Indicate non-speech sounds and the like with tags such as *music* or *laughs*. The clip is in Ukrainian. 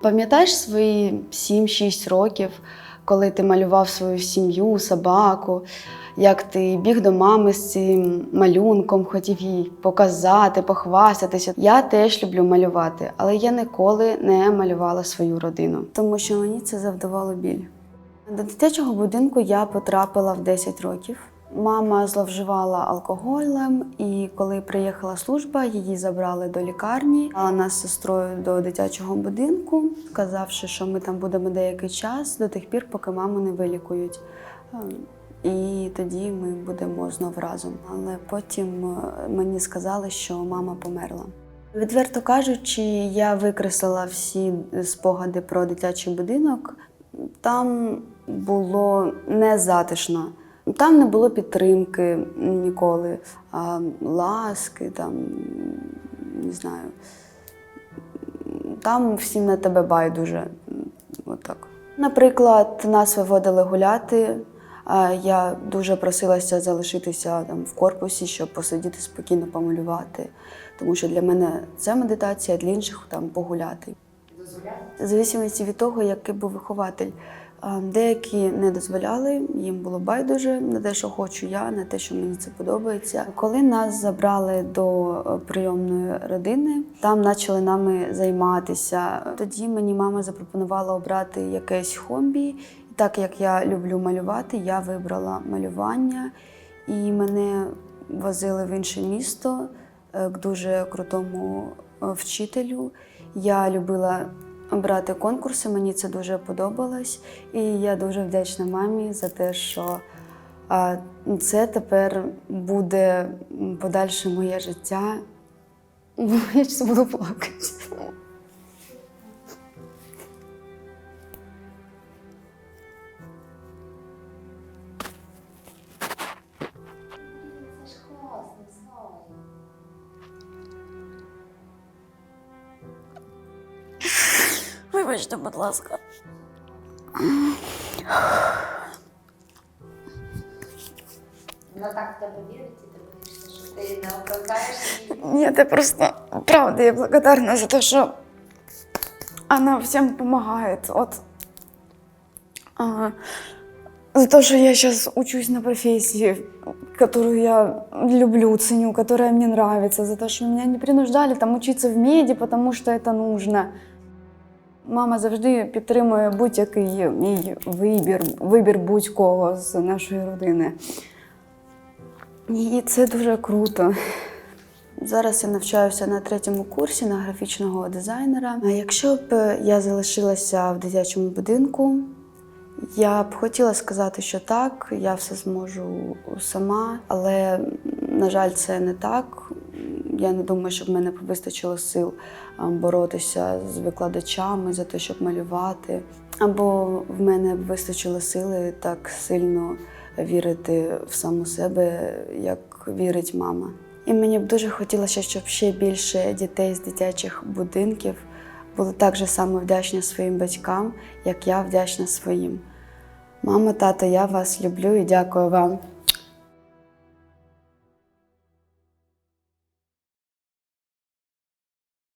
Пам'ятаєш свої 7-6 років, коли ти малював свою сім'ю, собаку, як ти біг до мами з цим малюнком, хотів їй показати, похвастатися. Я теж люблю малювати, але я ніколи не малювала свою родину, тому що мені це завдавало біль. До дитячого будинку я потрапила в 10 років. Мама зловживала алкоголем, і коли приїхала служба, її забрали до лікарні, а нас з сестрою до дитячого будинку, сказавши, що ми там будемо деякий час до тих пір, поки маму не вилікують. Ем, І тоді ми будемо знов разом. Але потім е, мені сказали, що мама померла. Відверто кажучи, я викреслила всі спогади про дитячий будинок. Там було незатишно. Там не було підтримки ніколи, а, ласки, там, не знаю. Там всі на тебе байдуже. Отак. Наприклад, нас виводили гуляти. Я дуже просилася залишитися там в корпусі, щоб посидіти спокійно помалювати. Тому що для мене це медитація, для інших там погуляти. В залежності від того, який був вихователь. Деякі не дозволяли, їм було байдуже на те, що хочу я, на те, що мені це подобається. Коли нас забрали до е, прийомної родини, там почали нами займатися. Тоді мені мама запропонувала обрати якесь хобі. Так як я люблю малювати, я вибрала малювання, і мене возили в інше місто е, к дуже крутому е, вчителю. Я любила брати конкурси, мені це дуже подобалось. І я дуже вдячна мамі за те, що це тепер буде подальше моє життя. *laughs* Я зараз буду плакати. Вибачте, будь ласка. Вона так в тебе вірить, і ти боїшся, що ти не оправдаєш її. Нет, я просто, правда, я благодарна за то, что она всем помогает. Вот. А, за то, что я сейчас учусь на профессии, которую я люблю, ценю, которая мне нравится, за то, что меня не принуждали там учиться в меди, потому что это нужно. Мама завжди підтримує будь-який мій вибір, вибір будь-кого з нашої родини. І це дуже круто. Зараз я навчаюся на третьому курсі на графічного дизайнера. А Якщо б е, я залишилася в дитячому будинку, я б хотіла сказати, що так, я все зможу сама, але, на жаль, це не так. Я не думаю, що в мене вистачило сил боротися з викладачами за те, щоб малювати. Або в мене б вистачило сили так сильно вірити в саму себе, як вірить мама. І мені б дуже хотілося, щоб ще більше дітей з дитячих будинків були так же само вдячні своїм батькам, як я вдячна своїм. Мамо, тато, я вас люблю і дякую вам.